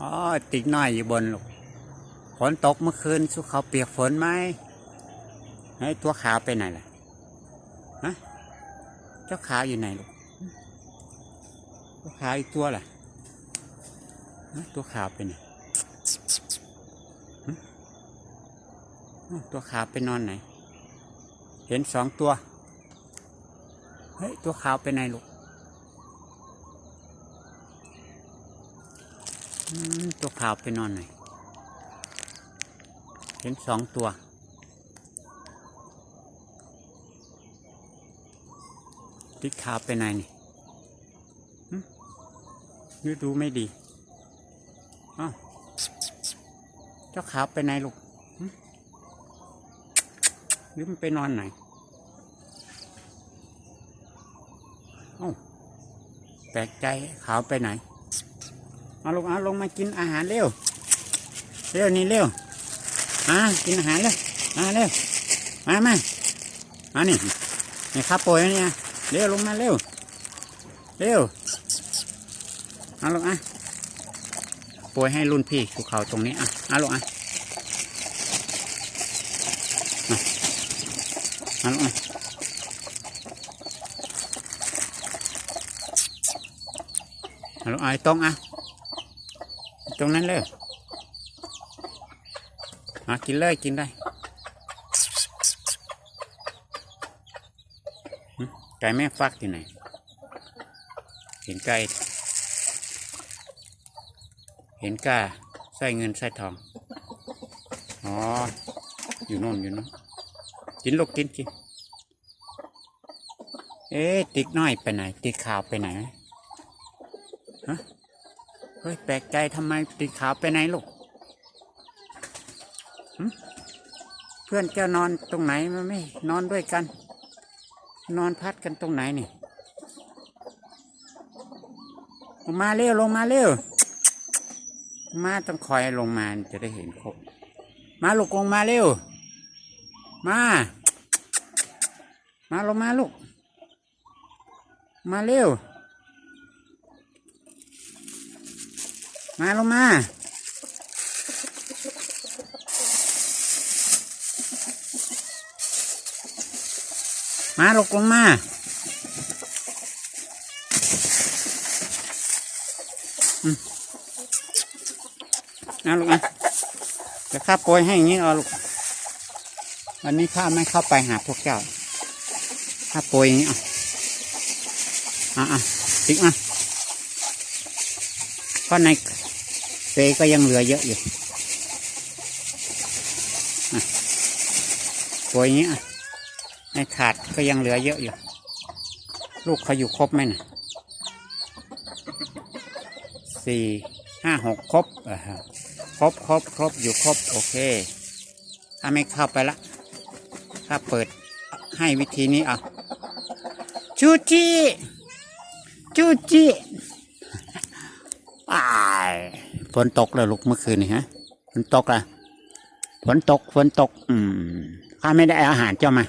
อ๋อติกน้อยอยู่บนลูกฝนตกเมื่อคืนสุขเขาเปียกฝนไหมไอ้ตัวขาวไปไหนล่ะฮะเจ้าขาวอยู่ไหนลูกตัวขาวอีกตัวล่ะตัวขาวไปไหนตัวขาวไปนอนไหน เห็นสองตัว เฮ้ย ตัวขาวไปไหนลูกอืม ตัวขาวไปนอนหน่อย เห็นสองตัว ติ๊กขาวไปไหนนี่นี่ดูไม่ดีอ้าวเจ้าขาวไปไหนลูกหรือมันไปนอนไหนอ้าแปลกใจขาวไปไหน เอาลงเอาลงมากินอาหารเร็ว เร็วนี่เร็วมากินอาหารเร็วมาเร็วมามามานี่นี่ข้าวโปรยเนี่ยเร็วลงมาเร็ว เร็วเอาลงอะโปรยให้รุ่นพี่ภูเขาตรงนี้อะเอาลงอะเอาลงอะเอาลงไอ้ตรงอะ ตรงนั้นเลยมากินเลยกินได้ ไก่แม่ฟักที่ไหน เห็นไก่ เห็นกาใส่เงินใส่ทอง อ๋อ อยู่โน่นอยู่โน่นกินลูกกินกิน เอ๊ะติ๊กน้อยไปไหน ติ๊กขาวไปไหนฮะ เฮ้ย แปลกใจทำไมตีขาวไปไหนลูกเพื่อนเจ้านอนตรงไหนมันไม่ นอนด้วยกัน นอนพัดกันตรงไหนนี่ลงมาเร็วลงมาเร็วมาต้องคอยลงมาจะได้เห็นครบ มาลูกลงมาเร็ว มา มาลงมาลูก มาเร็ว มาลงมามาลกลงมาอืมเอาลูกนะจะข้าโปรยให้อย่างนี้เอาลูก วันนี้ข้าไม่เข้าไปหาพวกเจ้า ข้าโปรยอย่างนี้เอาอะอะติ๊กมาเพราะในเปก็ยังเหลือเยอะอยู่อะปล่อยนี้ในถาดก็ยังเหลือเยอะอยู่ ลูกเขาอยู่ครบไหมนะสี่ห้าหกครบอ่าฮะครบครบครบอยู่ครบโอเค ถ้าไม่เข้าไปละ ถ้าเปิดให้วิธีนี้เอาจูจีจูจีอ้าย นตกแล้วลูกเมื่อคืนนี่ฮะฝนตกละฝนตกฝนตก อืมข้าไม่ได้อาหารเจ้ามา